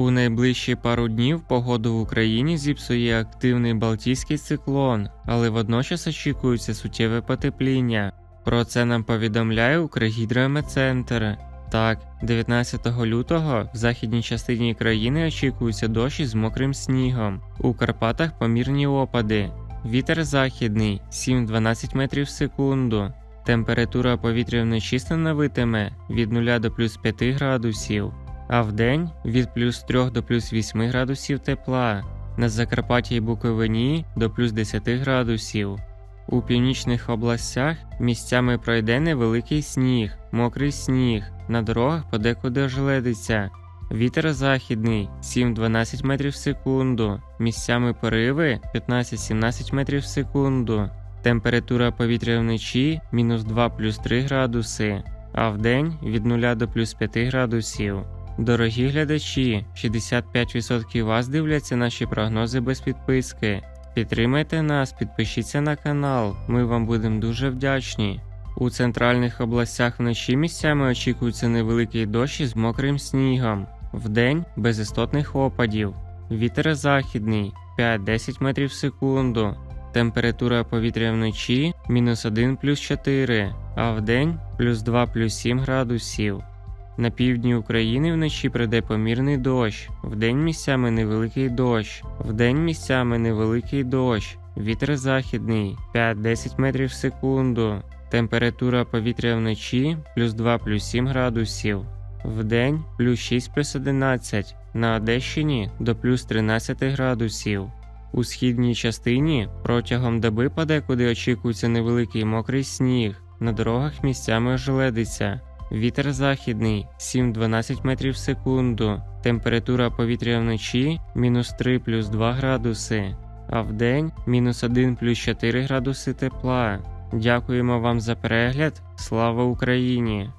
У найближчі пару днів погоду в Україні зіпсує активний Балтійський циклон, але водночас очікується суттєве потепління. Про це нам повідомляє Укргідрометцентр. Так, 19 лютого в західній частині країни очікується дощ із мокрим снігом. У Карпатах помірні опади. Вітер західний 7-12 метрів в секунду. Температура повітря вночі становитиме від 0 до плюс 5 градусів, а вдень від плюс 3 до плюс 8 градусів тепла. На Закарпатті і Буковині до плюс 10 градусів. У північних областях місцями пройде невеликий сніг, мокрий сніг, на дорогах подекуди ожеледиться. Вітер західний 7-12 метрів в секунду, місцями пориви 15-17 метрів в секунду. Температура повітря вночі мінус 2 плюс 3 градуси, а вдень від 0 до плюс 5 градусів. Дорогі глядачі, 65% вас дивляться наші прогнози без підписки. Підтримайте нас, підпишіться на канал, ми вам будемо дуже вдячні. У центральних областях вночі місцями очікується невеликий дощ із мокрим снігом, вдень без істотних опадів. Вітер західний 5-10 метрів в секунду. Температура повітря вночі мінус 1 плюс 4, а вдень плюс 2 плюс 7 градусів. На півдні України вночі прийде помірний дощ, вдень місцями невеликий дощ, вдень місцями невеликий дощ, вітер західний 5-10 метрів в секунду. Температура повітря вночі плюс 2 плюс 7 градусів, вдень плюс 6 плюс 11, на Одещині до плюс 13 градусів. У східній частині протягом доби подекуди очікується невеликий мокрий сніг, на дорогах місцями ожеледиться. Вітер західний 7-12 метрів в секунду. Температура повітря вночі мінус 3 плюс 2 градуси, а вдень мінус 1 плюс 4 градуси тепла. Дякуємо вам за перегляд. Слава Україні!